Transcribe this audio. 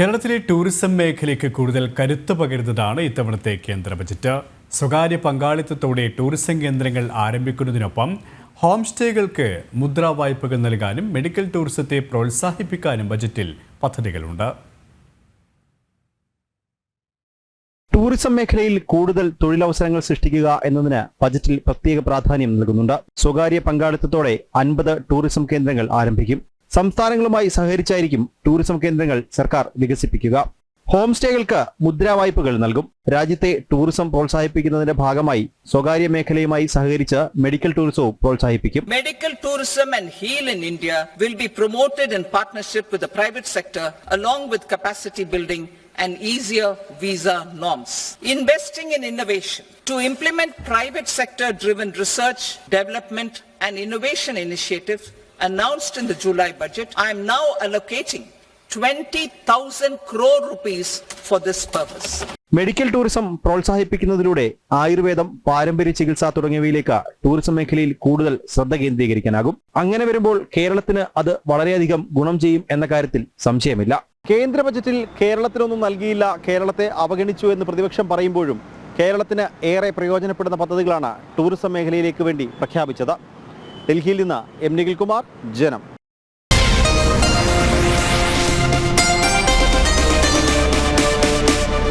കേരളത്തിലെ ടൂറിസം മേഖലയ്ക്ക് കൂടുതൽ കരുത്ത് പകരുന്നതാണ് ഇത്തവണത്തെ കേന്ദ്ര ബജറ്റ്. സ്വകാര്യ പങ്കാളിത്തത്തോടെ ടൂറിസം കേന്ദ്രങ്ങൾ ആരംഭിക്കുന്നതിനൊപ്പം ഹോം സ്റ്റേകൾക്ക് മുദ്രാ വായ്പകൾ നൽകാനും മെഡിക്കൽ ടൂറിസത്തെ പ്രോത്സാഹിപ്പിക്കാനും ബജറ്റിൽ പദ്ധതികളുണ്ട്. ടൂറിസം മേഖലയിൽ കൂടുതൽ തൊഴിലവസരങ്ങൾ സൃഷ്ടിക്കുക എന്നതിന് ബജറ്റിൽ പ്രത്യേക പ്രാധാന്യം നൽകുന്നുണ്ട്. സ്വകാര്യ പങ്കാളിത്തത്തോടെ അൻപത് ടൂറിസം കേന്ദ്രങ്ങൾ ആരംഭിക്കും. സംസ്ഥാനങ്ങളുമായി സഹകരിച്ചായിരിക്കും ടൂറിസം കേന്ദ്രങ്ങൾ സർക്കാർ വികസിപ്പിക്കുക. ഹോംസ്റ്റേകൾക്ക് മുദ്രാവായ്പകൾ നൽകും. രാജ്യത്തെ ടൂറിസം പ്രോത്സാഹിപ്പിക്കുന്നതിന്റെ ഭാഗമായി സ്വകാര്യ മേഖലയുമായി സഹകരിച്ച് മെഡിക്കൽ ടൂറിസവും പ്രോത്സാഹിപ്പിക്കും. Medical tourism and heal in India will be promoted in partnership with private sector along with capacity building and easier visa norms investing in innovation to implement private sector driven research development and innovation initiative announced in the July budget, I am now allocating 20,000 crore rupees for this purpose. Medical tourism പ്രോത്സാഹിപ്പിക്കുന്നതിലൂടെ ആയുർവേദം പാരമ്പര്യ ചികിത്സ തുടങ്ങിയവയിലേക്ക് tourism മേഖലയിൽ കൂടുതൽ ശ്രദ്ധ കേന്ദ്രീകരിക്കാനാകും. അങ്ങനെ വരുമ്പോൾ കേരളത്തിന് അത് വളരെയധികം ഗുണം ചെയ്യും എന്ന കാര്യത്തിൽ സംശയമില്ല. കേന്ദ്ര ബജറ്റിൽ കേരളത്തിനൊന്നും നൽകിയില്ല കേരളത്തെ അവഗണിച്ചു എന്ന് പ്രതിപക്ഷം പറയുമ്പോഴും കേരളത്തിന് ഏറെ പ്രയോജനപ്പെടുന്ന പദ്ധതികളാണ് ടൂറിസം മേഖലയിലേക്ക് വേണ്ടി പ്രഖ്യാപിച്ചത്. ഡൽഹിയിൽ നിന്ന് എം നിഖിൽകുമാർ ജനം.